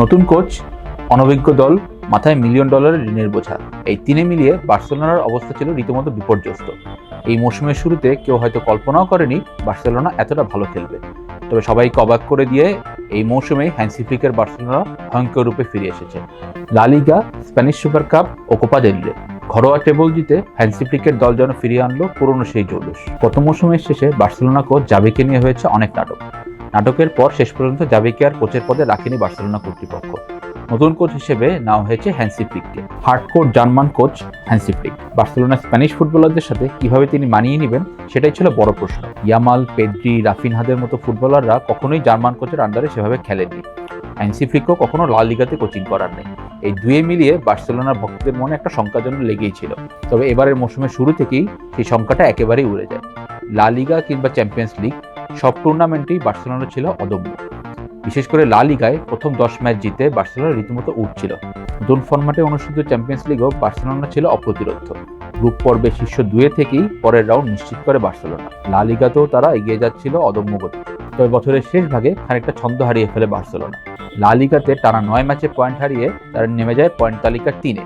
নতুন কোচ, অনভিজ্ঞ দল, মাথায় মিলিয়ন ডলারের ঋণের বোঝা। এই তিনে মিলিয়ে বার্সেলোনার অবস্থা ছিল রীতিমতো বিপর্যস্ত। এই মৌসুমের শুরুতে কেউ হয়তো কল্পনাও করেনি বার্সেলোনা এতটা ভালো খেলবে। তবে সবাইকে অবাক করে দিয়ে এই মৌসুমে হ্যান্সি ফ্লিকের বার্সেলোনা ভয়ঙ্কর রূপে ফিরে এসেছে। La Liga, Spanish Super Cup ও কোপা দেল ঘরোয়া টেবল জিতে হ্যান্সি ফ্লিকের দল যেন ফিরিয়ে আনলো পুরনো সেই জৌলুস। গত মৌসুমের শেষে বার্সেলোনা কোচ জাবিকে নিয়ে হয়েছে অনেক নাটক। নাটকের পর শেষ পর্যন্ত জাবিকে আর কোচের পদে রাখেনি বার্সেলোনা কর্তৃপক্ষ। নতুন কোচ হিসেবে নেওয়া হয়েছে Hansi ফ্লিককে। Hardcore German coach Hansi Flick. Barcelona Spanish ফুটবলারদের সাথে কীভাবে তিনি মানিয়ে নেবেন, সেটাই ছিল বড় প্রশ্ন। ইয়ামাল পেড্রি রাফিনহাদের মতো ফুটবলাররা কখনোই জার্মান কোচের আন্ডারে সেভাবে খেলেননি। হ্যান্সি ফ্লিকও কখনো লাল লিগাতে কোচিং করার নেই। এই দুয়ে মিলিয়ে বার্সেলোনার ভক্তদের মনে একটা শঙ্কা যেন লেগেই ছিল। তবে এবারের মৌসুমের শুরু থেকেই সেই সংখ্যাটা একেবারেই উড়ে যায়। লা লিগা কিংবা চ্যাম্পিয়ন্স লিগ সব টুর্নামেন্টেই বার্সেলোনা ছিল অদম্য। বিশেষ করে লা লিগায় প্রথম দশ ম্যাচ জিতে বার্সেলোনা রীতিমতো উঠছিল নতুন ফরম্যাটে অনুষ্ঠিত চ্যাম্পিয়ন্স লিগও বার্সেলোনা ছিল অপ্রতিরোধ। গ্রুপ পর্বে শীর্ষ দুয়ে থেকেই পরের রাউন্ড নিশ্চিত করে বার্সেলোনা। লা লিগাতেও তারা এগিয়ে যাচ্ছিল অদম্য গতিতে। তবে বছরের শেষ ভাগে খানিকটা ছন্দ হারিয়ে ফেলে বার্সেলোনা। লা লিগাতে টানা নয় ম্যাচে পয়েন্ট হারিয়ে তারা নেমে যায় পয়েন্ট তালিকার তিনে।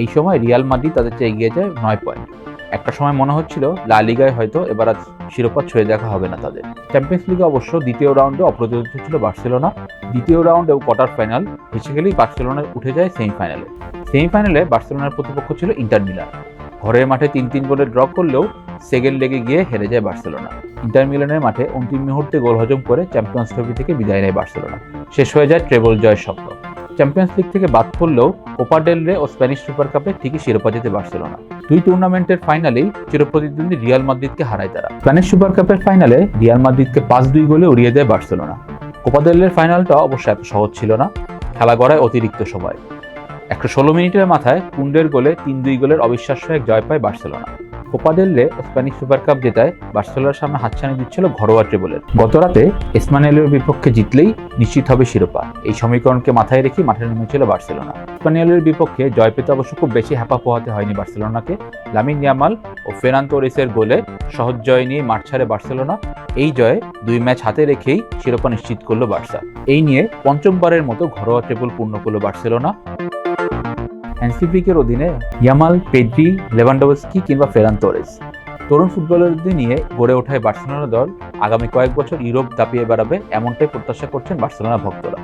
এই সময় রিয়াল মাদ্রিদ তাদের চেয়ে এগিয়ে যায় নয় পয়েন্ট একটা সময় মনে হচ্ছিল লা লিগায় হয়তো এবার আর শিরোপা ছুঁয়ে দেখা হবে না তাদের। চ্যাম্পিয়ন্স লিগে অবশ্য দ্বিতীয় রাউন্ডে অপ্রতিরোধ ছিল বার্সেলোনা। দ্বিতীয় রাউন্ড এবং কোয়ার্টার ফাইনাল বেসিক্যালি বার্সেলোনা উঠে যায় সেমিফাইনালে সেমিফাইনালে বার্সেলোনার প্রতিপক্ষ ছিল ইন্টার মিলান। ঘরের মাঠে তিন তিন গোলে ড্র করলেও সেকেন্ড লেগে গিয়ে হেরে যায় বার্সেলোনা। ইন্টার মিলানের মাঠে অন্তিম মুহূর্তে গোল হজম করে চ্যাম্পিয়ন্স ট্রফি থেকে বিদায় নেয় বার্সেলোনা। শেষ হয়ে যায় ট্রেবল জয়ের স্বপ্ন। চ্যাম্পিয়ন্স লিগ থেকে বাদ পড়লেও কোপা ডেল রে ও স্প্যানিশ সুপার কাপে ঠিকই শিরোপা জিতে বার্সেলোনা। দুই টুর্নামেন্টের ফাইনালেই চিরপ্রতিদ্বন্দ্বী রিয়াল মাদ্রিদকে হারায় তারা। স্প্যানিশ সুপার কাপের ফাইনালে রিয়াল মাদ্রিদকে পাঁচ দুই গোলে উড়িয়ে দেয় বার্সেলোনা। কোপাদেলের ফাইনালটা অবশ্য এত সহজ ছিল না, খেলা গড়ায় অতিরিক্ত সময়। একশো ষোলো মিনিটের মাথায় কুন্ডের গোলে তিন দুই গোলের অবিশ্বাস্য এক জয় পায় Barcelona. Copa Spanish Super Cup জেতায় বার্সেলোনার সামনে হাতছানি দিচ্ছিল ঘরোয়া ট্রেবলের গত রাতে এসমানিয়ালের বিপক্ষে জিতলেই নিশ্চিত হবে শিরোপা। এই সমীকরণকে মাথায় রেখে মাঠে নেমেছিল বার্সেলোনা। স্পানিয়ালের বিপক্ষে জয় পেতে অবশ্য খুব বেশি হ্যাপা পোহাতে হয়নি বার্সেলোনাকে। লামিন ইয়ামাল ও ফেরান তোরেসের গোলে সহজ জয় নিয়ে মাঠ ছাড়ে বার্সেলোনা। এই জয়ে দুই ম্যাচ হাতে রেখেই শিরোপা নিশ্চিত করল বার্সা। এই নিয়ে পঞ্চমবারের মতো ঘরোয়া ট্রেবল পূর্ণ করল বার্সেলোনা। হ্যান্সিফ্লিকের অধীনে ইয়ামাল, পেড্রি, লেভানডোভস্কি কিংবা ফেরান তোরেস। তরুণ ফুটবলারদের নিয়ে গড়ে ওঠায় বার্সেলোনা দল আগামী কয়েক বছর ইউরোপ দাপিয়ে বেড়াবে, এমনটাই প্রত্যাশা করছেন বার্সেলোনা ভক্তরা।